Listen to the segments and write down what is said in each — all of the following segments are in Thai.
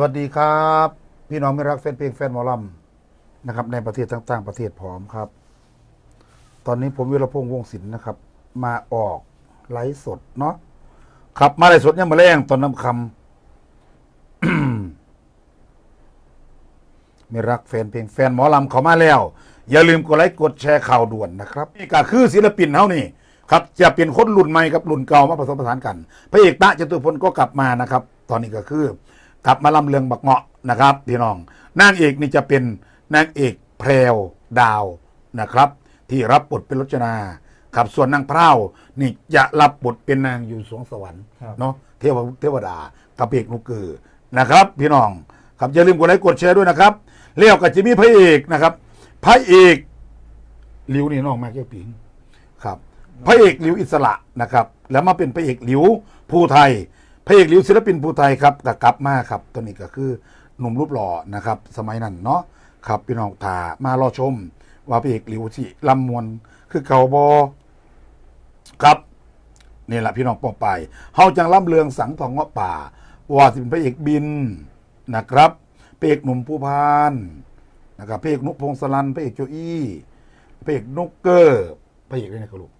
วัสดีครับ พี่น้องไม่รักแฟนเพลงแฟนหมอลำนะครับ ในประเทศต่างๆประเทศพร้อมครับ ตอนนี้ผมวิรพงษ์วงศิลป์นะครับ มาออกไลฟ์สดเนาะครับมาไลฟ์สดเนี่ยมาแรงตอนน้ำคำไม่รักแฟนเพลงแฟนหมอลำเขามาแล้ว อย่าลืมกดไลค์กดแชร์ข่าวด่วนนะครับนี่ก็คือศิลปินเฮานี่ครับจะเป็นคนรุ่นใหม่กับรุ่นเก่ามาผสมผสานกันพระเอกตะจตุพลก็กลับมานะครับ ตอนนี้ก็คือ กลับมาลำเลืองบักเงาะนะครับพี่น้องนางเอกนี่จะเป็นนางเอกแพรวดาวนะครับ ที่รับบทเป็นรจนาครับส่วนนางเพร้าวนี่จะรับบทเป็นนางอยู่สวงสวรรค์ครับเนาะเทวเทวดากับเอกนุกือนะครับ พี่น้องครับอย่าลืมกดไลค์กดแชร์ด้วยนะครับเลี้ยวกับจิมี่พระเอกนะครับพระเอกหลิวนี่น้องมาแก้วปิงครับพระเอกหลิวอิสระนะครับ แล้วมาเป็นพระเอกหลิวภูไทย พระเอกหลิวศิลปินภูไทยครับก็กลับมาครับตัวนี้ก็คือหนุ่มรูปหล่อนะครับ สมัยนั้นเนาะครับพี่น้องตามารอชม ว่าพระเอกหลิวที่ลำมวนคือเก่าบอครับนี่แหละพี่น้องปองไปเฮาจังล่ำเลืองสังทองเงาะป่า ว่าสิเป็นพระเอกบินนะครับพระเอกหนุ่มผู้พานนะครับพระเอกนุพงศลันพระเอกโจอี้พระเอกนุกเกอร์พระเอกด้วยนะครับลูก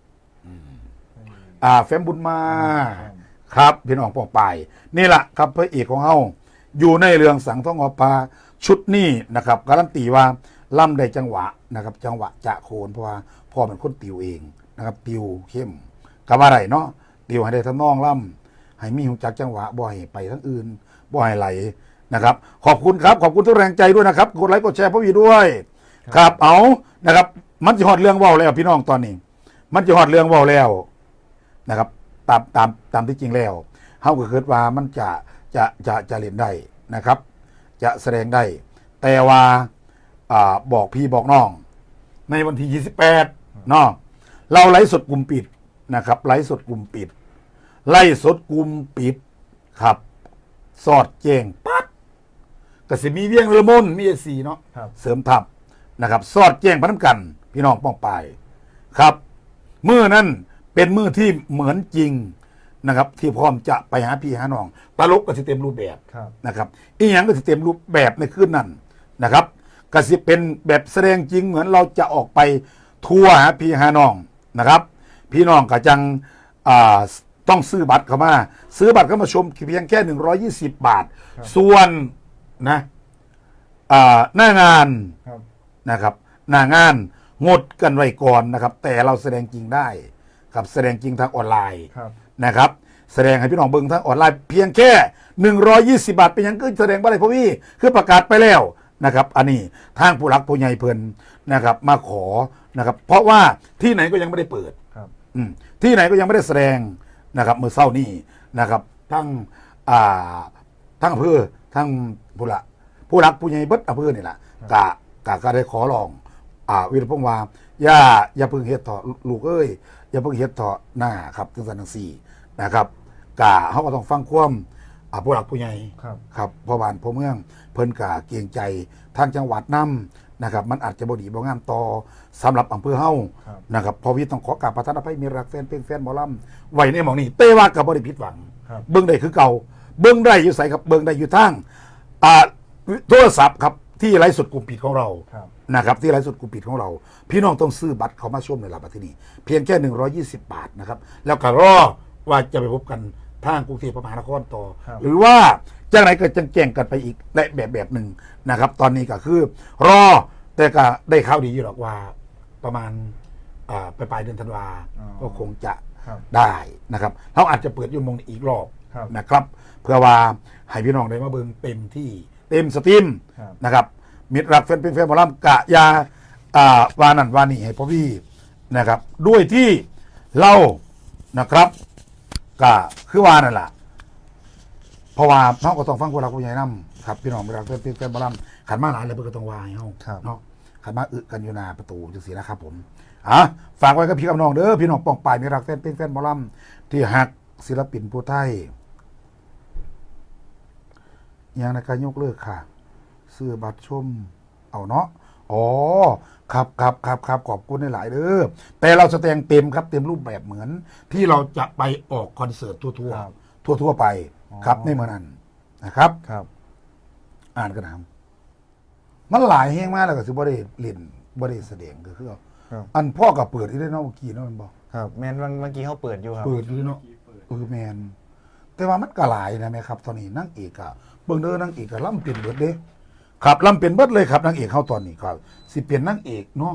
อ่าแฟมบุญมา ครับพี่น้องปองไปนี่แหละครับพระเอกของเฮาอยู่ในเรื่องสังทองเงาะป่าชุดนี้นะครับการันตีว่าล่ำได้จังหวะนะครับ จังหวะจะโคนเพราะว่าพ่อเป็นคนติวเองนะครับติวเข้มกับอะไรเนาะติวให้ได้ทำนองล่ำให้มีหูจักจังหวะบ่อยไปทั้งอื่นบ่อยไหลนะครับ ขอบคุณครับ ขอบคุณทุกแรงใจด้วยนะครับกดไลค์กดแชร์พวกวีด้วยครับเอานะครับ มันจะหอดเรื่องเว่าแล้วพี่น้องตอนนี้ มันจะหอดเรื่องเว่าแล้วนะครับ ตามตามตามที่จริงแล้วเฮาก็คิดว่ามันจะจะจะจะเล่นได้นะครับ จะแสดงได้ แต่ว่าอ่าบอกพี่บอกน้อง ในวันที่ 28เนาะเราไลฟ์สดกลุ่มปิดนะครับไลฟ์สดกลุ่มปิด ไล่สดกลุ่มปิดครับ สอดแจ้งปั๊บก็สิมีเวียงเรือมนมีเอซีเนาะครับ เสริมทัพนะครับ สอดแจ้งพนันกัน พี่น้องป้องไปายครับมือนั้น เป็นมือที่เหมือนจริงนะครับ ที่พร้อมจะไปหาพี่หาน้องตลกก็จะเต็มรูปแบบครับ นะครับ อีหยังก็จะเต็มรูปแบบในคืนนั้นนะครับก็สิเป็นแบบแสดงจริงเหมือนเราจะออกไปทัวร์หาพี่หาน้องนะครับ พี่น้องก็จังอ่าต้องซื้อบัตรเข้ามาซื้อบัตรเข้ามาชมเพียงแค่ 120 บาทส่วนนะอ่าหน้างาน ครับ นะครับหน้างานงดกันไว้ก่อนนะครับ แต่เราแสดงจริงได้ ครับแสดงจริงทางออนไลน์ครับนะครับ แสดงให้พี่น้องเบิ่งทางออนไลน์เพียงแค่ 120 บาทเป็นหยังก็แสดงบ่ได้เพราะพี่คือประกาศไปแล้วนะครับ อันนี้ทางผู้รักผู้ใหญ่เพิ่นนะครับ มาขอนะครับ เพราะว่าที่ไหนก็ยังไม่ได้เปิดครับอืมที่ไหนก็ยังไม่ได้แสดงนะครับเมื่อเศร้านี้นะครับทั้งอ่าทั้งอำเภอทั้งผู้ละผู้รักผู้ใหญ่เบิดอำเภอนี่แหละกะกะก็ได้ขอลอง อ่าวิรพงษ์ว่าอย่าอย่าเพิ่งเฮ็ดเถอะลูกเอ้ยอย่าเพิ่งเฮ็ดเถอะหน้าครับจังสันจังสี่นะครับกะเขาก็ต้องฟังความอ่าผู้หลักผู้ใหญ่ครับ ครับพ่อบ้านพ่อเมือง เพิ่นกะเกรงใจทางจังหวัดนํนะครับ มันอาจจะบ่ดีบ่งามต่อสำหรับอำเภอเฮาครับ นะครับพอวิทย์ต้องขอกราบประทานอภัยมีรักแฟนเพลงแฟนหมอลำไว้ในหมองนี้เต้ว่ากับบริผิดหวัง ครับ เบิ้งได้คือเก่า เบิ้งได้อยู่ใส่ครับเบิ้งได้อยู่ทางอ่าโทรศัพท์ครับ ที่ไลฟ์สดกลุ่มปิดของเราครับ นะครับที่ไลฟ์สดกลุ่มปิดของเรา พี่น้องต้องซื้อบัตรเขามาชมในลาบัตที่นี่เพียงแค่ 120 บาทนะครับ แล้วก็รอว่าจะไปพบกันทางกรุงเทพมหานครต่อ ครับ หรือว่าจากไหนก็จังแจ้งกันไปอีกในแบบแบบหนึ่งนะครับ ตอนนี้ก็คือ รอแต่ก็ได้ข่าวดีอยู่หรอกว่าประมาณอ่าปลายๆเดือนธันวาอ๋อ ก็คงจะครับได้นะครับเราอาจจะเปิดอยูมองอีกรอบ ครับ นะครับเพื่อว่าให้พี่น้องได้มาเบิ่งเต็มที่ เต็มสตรีมครับ นะครับมิตรรักแฟนเป็นแฟนหมอลำกะยาอ่าวานันวานี่ให้พ่อพี่นะครับ ด้วยที่เรานะครับกะคือวานั่นแหละเพราะว่าเขาก็ต้องฟังคนรักผู้ใหญ่นำครับพี่น้องมิตรรักแฟนเป็นแฟนหมอลำขันมาหลายแล้วเพื่อก็ต้องวายเฮาครับ เนาะขันมาอึกันอยู่หน้าประตูจังสีนะครับผมอะฝากไว้กับพี่กับน้องเด้อพี่น้องปองปายมิตรรักแฟนเป็นแฟนหมอลำที่หักศิลปินผู้ไทย ยังในการยกเลิกค่ะซื้อบัตรชมเอาเนาะอ๋อครับครับครับครับขอบคุณหลาย ๆเด้อแต่เราแสดงเต็มครับเต็มรูปแบบเหมือน ที่เราจะไปออกคอนเสิร์ตทั่วครับ ๆทั่วๆไปอ๋อ ครับในเมื่อนั้นนะครับ ครับ อ่านกระนำมันหลายแห้งมากแล้วก็สิบ่ได้เล่นบ่ได้แสดงก็คือครับ อันพ่อก็เปิดอีกได้เนาะเมื่อกี้เนาะมันบอกครับ แมนวันเมื่อกี้เขาเปิดอยู่ครับ เปิดอยู่เนาะเออแมน แต่ว่ามันก็หลายนะแม่ครับ ตอนนี้นางเอกอะเบิ่งเด้อนางเอกก็ล่ำเป็นเบิดเด้ครับล่ำเป็นเบิดเลยครับนางเอกเข้าตอนนี้ครับสิเป็นนางเอกเนาะ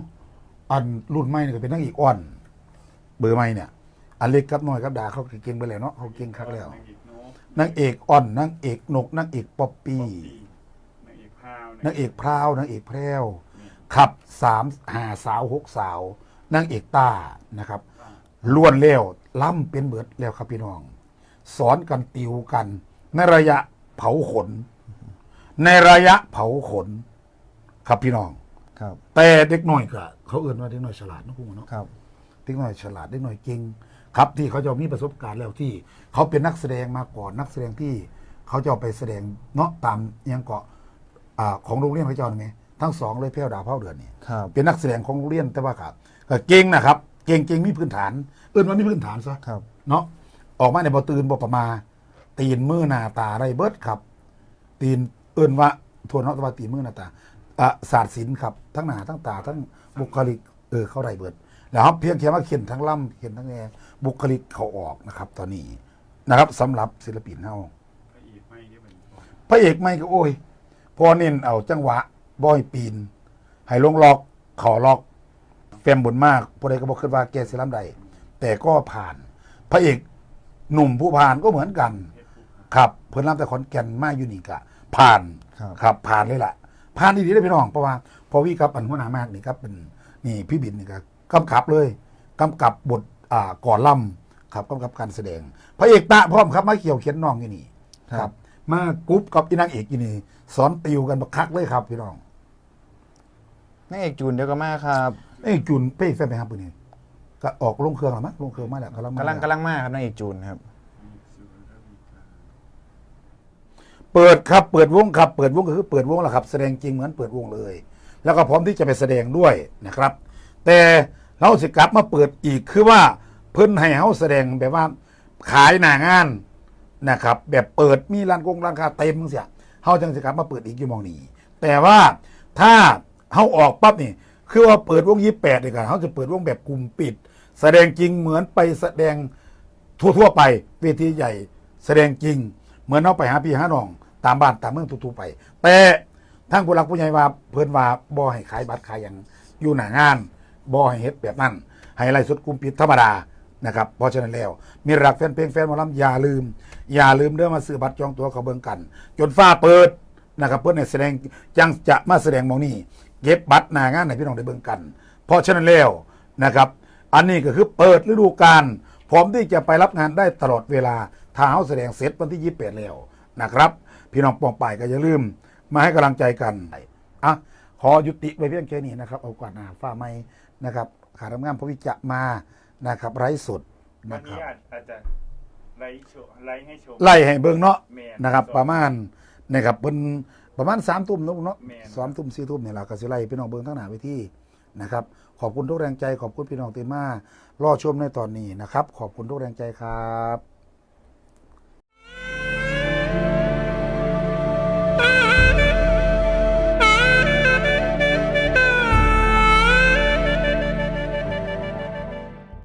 อันรุ่นใหม่นี่ก็เป็นนางเอกอ่อน เบอร์ใหม่เนี่ยอันเล็กกับน้อยกับดาเขาเก่งไปแล้วเนาะเขาเก่งคักแล้วนางเอกโน้ตนางเอกอ่อนนางเอกนกนางเอกป๊อปปี้นางเอกพราวนางเอกพราวนางเอกแพรวขับสามหาสาวหกสาวนางเอกต้านะครับล้วนแล้วล่ำเป็นเบิดแล้วครับพี่น้อง สอนกันติวกัน ในระยะเผาขน ในระยะเผาขน ครับพี่น้อง ครับ แต่เด็กน้อยก็เขาเอื่นว่าเด็กน้อยฉลาดนะคุณเนาะครับ เด็กน้อยฉลาดเด็กน้อยเก่งครับที่เขาจะมีประสบการณ์แล้วที่ เขาเป็นนักแสดงมาก่อนนักแสดงที่เขาจะเอาไปแสดงเนาะตามอิหยังเกาะอ่าของโรงเรียนพระเจ้าไงทั้งสองเลยเพี้ยวดาวเผาเดือนนี่ครับเป็นนักแสดงของโรงเรียนแต่ว่าครับก็เก่งนะครับ เก่งเก่งมีพื้นฐาน เอื่นว่ามีพื้นฐานซะครับ เนาะ ออกมาในบ่ตื่นบ่ประมา ตีนมือหน้าตาไรเบิดครับ ตีนเอื่นว่าทวนเนาะแต่ว่าตีนมือหน้าตาอะศาสตร์ศิลป์ครับ ทั้งหน้าทั้งตาทั้งบุคลิกเออเขาไรเบิดแล้วครับเพียงแค่ว่าเขียนทั้งล่ำเขียนทั้งแงบุคลิกเขาออกนะครับ ตอนนี้นะครับสำหรับศิลปินเฮาพระเอกไม่ได้เป็นพระเอกไม่ก็โอ้ยพอเน้นเอาจังหวะบอยปีนให้ลงล็อกเขอล็อก แฟมบุญมากพอใดก็บอกขึ้นว่าแกสิลำใดแต่ก็ผ่าน พระเอก หนุ่มผู้ผ่านก็เหมือนกันเพชรภูเขาครับ เพิ่นรับแต่ขอนแก่นมาอยู่นี่กะผ่านครับ ครับผ่านเลยล่ะผ่านดีๆได้อพี่น้องเพราะว่าพอวิครับอันหัวหน้ามากนี่ครับเป็นนี่พี่บินนี่ครับกำกับเลยกำกับบทอ่าก่อนล่ำครับกำกับการแสดงพระเอกตะพร้อมครับมาเขียวเขียนน้องอยู่นี่ครับมากรุ๊ปกับอีนางเอกอยู่นี่สอนติวกันบักคักเลยครับพี่น้องนางเอกจูนเดียวกันมากครับ ไอ้ยจุนเป้แฟนไปครับปืนนี่ ก็ออกลงเครื่องแล้วมั้งลงเครื่องมาแล้วกำลังมากำลังกำลังมากครับนางเอกจูนครับสุรวิกาเปิดครับเปิดวงครับ เปิดวงก็คือเปิดวงแหละครับ แสดงจริงเหมือนเปิดวงเลย แล้วก็พร้อมที่จะไปแสดงด้วยนะครับ แต่เราสิกลับมาเปิดอีกคือว่าเพิ่นให้เฮาแสดงแบบว่าขายหน้างานนะครับ แบบเปิดมีร้านกงร้านค้าเต็มเสียเฮาจังสิกลับมาเปิดอีกอยู่หมองนี้ แต่ว่าถ้าเฮาออกปั๊บนี่คือว่าเปิดวงยี่แปดเลยกันเขาจะเปิดวงแบบกลุ่มปิด แสดงจริงเหมือนไปแสดงทั่วๆไปเวทีใหญ่ แสดงจริง เหมือนเอาไปหาพี่หาน้อง ตามบ้านตามเมืองทั่วๆไป แต่ทั้งผู้หลักผู้ใหญ่ว่าเพิ่นว่าบ่ให้ขายบัตรขายอย่างอยู่หน้างานบ่ให้เฮ็ดแบบนั้นให้ไล่สุดกลุ่มปิดธรรมดานะครับเพราะฉะนั้นแล้ว มีรักแฟนเพลงแฟนหมอลำอย่าลืม อย่าลืมเด้อมาซื้อบัตรจองตั๋วเขาเบิ่งกัน จนฟ้าเปิดนะครับเพื่อนให้แสดงจังจะมาแสดงมองนี้เก็บบัตรหน้างานให้พี่น้องได้เบิ่งกัน เพราะฉะนั้นแล้วนะครับ อันนี้ก็คือเปิดฤดูกาลพร้อมที่จะไปรับงานได้ตลอดเวลาถ้าเฮาแสดงเสร็จวันที่ 28 แล้วนะครับ พี่น้องปองป่ายก็อย่าลืม มาให้กำลังใจกันอะขอยุติไว้เพียงแค่นี้นะครับ เอากวาดหน้าฝ้าไม้นะครับขาทำงานพวิจะมานะครับ ไร้สดวันะนคนี้รับ อาจอาจจะไลฟ์โชว์ไลฟ์ให้ชม ไล่ให้เบิ่งเนาะแม่นนะครับสองประมาณนะครับเป็นประมาณสามทุ่มเนาะเนาะแม่น สามทุ่มสี่ทุ่มเนี่ยเราก็สิไล่พี่น้องเบิ่งทั้งหน้าเวทีนะครับ ขอบคุณทุกแรงใจ ขอบคุณพี่น้องเต็มมา รอชมในตอนนี้นะครับ ขอบคุณทุกแรงใจครับ